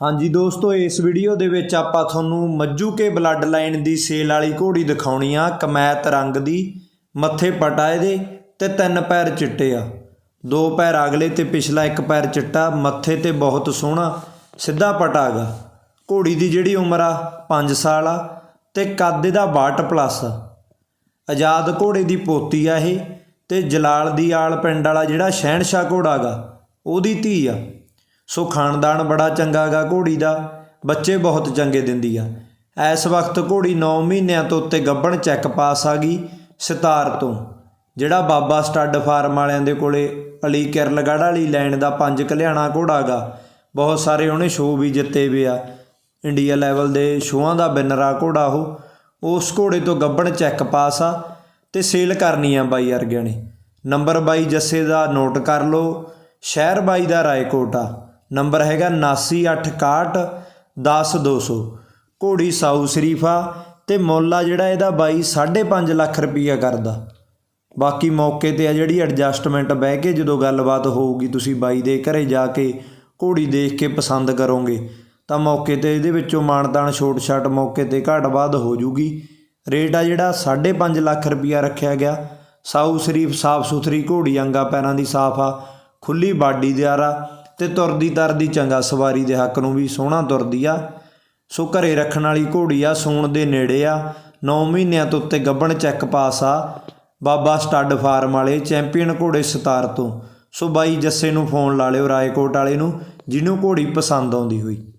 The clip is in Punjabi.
ਹਾਂਜੀ ਦੋਸਤੋ, ਇਸ ਵੀਡੀਓ ਦੇ ਵਿੱਚ ਆਪਾਂ ਤੁਹਾਨੂੰ ਮੱਜੂ ਕੇ ਬਲੱਡ ਲਾਈਨ ਦੀ ਸੇਲ ਵਾਲੀ ਘੋੜੀ ਦਿਖਾਉਣੀ ਆ, ਕਮੈਤ ਰੰਗ ਦੀ, ਮੱਥੇ ਪਟਾ ਇਹਦੇ ਤੇ ਤਿੰਨ ਪੈਰ ਚਿੱਟੇ ਆ। ਦੋ ਪੈਰ ਅਗਲੇ ਤੇ ਪਿਛਲਾ ਇੱਕ ਪੈਰ ਚਿੱਟਾ, ਮੱਥੇ ਤੇ ਬਹੁਤ ਸੋਹਣਾ, ਸਿੱਧਾ ਪਟਾ ਗਾ ਘੋੜੀ ਦੀ ਜਿਹੜੀ ਉਮਰ ਆ 5 ਸਾਲ ਆ ਤੇ ਕੱਦ ਇਹਦਾ 62 ਪਲੱਸ ਆਜ਼ਾਦ ਘੋੜੇ ਦੀ ਪੋਤੀ ਆ ਇਹ ਤੇ ਜਲਾਲ ਦੀ ਆਲ ਪਿੰਡ ਵਾਲਾ ਜਿਹੜਾ ਸ਼ਹਿਨਸ਼ਾਹ ਘੋੜਾ ਗਾ ਉਹਦੀ ਧੀ ਆ। ਸੋ ਖਾਨਦਾਨ ਬੜਾ ਚੰਗਾ ਗਾ ਘੋੜੀ ਦਾ, ਬੱਚੇ ਬਹੁਤ ਚੰਗੇ ਦਿੰਦੀ ਆ। ਇਸ ਵਕਤ ਘੋੜੀ 9 ਮਹੀਨਿਆਂ ਤੋਂ ਉੱਤੇ ਗੱਭਣ ਚੈੱਕ ਪਾਸ ਆ ਗਈ ਸਿਤਾਰ ਤੋਂ, ਜਿਹੜਾ ਬਾਬਾ ਸਟੱਡ ਫਾਰਮ ਵਾਲਿਆਂ ਦੇ ਕੋਲੇ ਅਲੀ ਕਿਰਲਗੜ੍ਹ ਵਾਲੀ ਲਾਈਨ ਦਾ ਪੰਜ ਕਲਿਆਣਾ ਘੋੜਾ ਗਾ, ਬਹੁਤ ਸਾਰੇ ਉਹਨੇ ਸ਼ੋਅ ਵੀ ਜਿੱਤੇ ਵੀ ਆ। ਇੰਡੀਆ ਲੈਵਲ ਦੇ ਸ਼ੋਆਂ ਦਾ ਵਿਨਰ ਆ ਘੋੜਾ ਉਹ, ਉਸ ਘੋੜੇ ਤੋਂ ਗੱਬਣ ਚੈੱਕ ਪਾਸ ਆ ਤੇ ਸੇਲ ਕਰਨੀ ਆ ਬਾਈ ਅਰਗਿਆਂ ਨੇ। ਨੰਬਰ ਬਾਈ ਜੱਸੇ ਦਾ ਨੋਟ ਕਰ ਲਓ, ਸ਼ਹਿਰ ਬਾਈ ਦਾ ਰਾਏਕੋਟ ਆ। ਨੰਬਰ ਹੈਗਾ 7961 10200 ਘੋੜੀ ਸਾਊ ਸ਼ਰੀਫਾ ਤੇ ਮੁੱਲ ਆ ਜਿਹੜਾ ਇਹਦਾ ਬਾਈ 5.5 ਲੱਖ ਰੁਪਈਆ ਕਰਦਾ। ਬਾਕੀ ਮੌਕੇ ਤੇ ਆ ਜਿਹੜੀ ਐਡਜਸਟਮੈਂਟ ਬਹਿ ਕੇ ਜਦੋਂ ਗੱਲਬਾਤ ਹੋਊਗੀ ਤੁਸੀਂ ਬਾਈ ਦੇ ਘਰੇ ਜਾ ਕੇ ਘੋੜੀ ਦੇਖ ਕੇ ਪਸੰਦ ਕਰੋਗੇ। ਤਾਂ ਮੌਕੇ ਤੇ ਇਹਦੇ ਵਿੱਚੋਂ ਮਾਨਦਾਨ ਛੋਟ ਛਾਟ ਮੌਕੇ ਤੇ ਘੱਟ ਵੱਧ ਹੋ ਜੂਗੀ। ਰੇਟ ਆ ਜਿਹੜਾ 5.5 ਲੱਖ ਰੁਪਈਆ ਰੱਖਿਆ ਗਿਆ। ਸਾਊ ਸ਼ਰੀਫ ਸਾਫ਼ ਸੁਥਰੀ ਘੋੜੀ ਅੰਗਾ ਪੈਰਾਂ ਦੀ ਸਾਫ਼ ਆ। ਖੁੱਲੀ ਬਾਡੀ ਦਿਆਰ। ਤੇ ਤੁਰਦੀ ਤਰਦੀ ਚੰਗਾ ਸਵਾਰੀ ਦੇ ਹੱਕ ਨੂੰ ਵੀ ਸੋਹਣਾ ਤੁਰਦੀ ਆ। ਸੋ ਘਰੇ ਰੱਖਣ ਵਾਲੀ ਘੋੜੀ ਆ, ਸੂਣ ਦੇ ਨੇੜੇ ਆ। 9 ਮਹੀਨਿਆਂ ਤੋਂ ਉੱਤੇ ਗੱਬਣ ਚੈੱਕ ਪਾਸ ਆ। ਬਾਬਾ ਸਟੱਡ ਫਾਰਮ ਵਾਲੇ ਚੈਂਪੀਅਨ ਘੋੜੇ ਸਤਾਰ ਤੋਂ। ਸੋ ਬਾਈ ਜੱਸੇ ਨੂੰ ਫੋਨ ਲਾ ਲਿਓ ਰਾਏਕੋਟ ਵਾਲੇ ਨੂੰ, ਜਿਹਨੂੰ ਘੋੜੀ ਪਸੰਦ ਆਉਂਦੀ ਹੋਈ।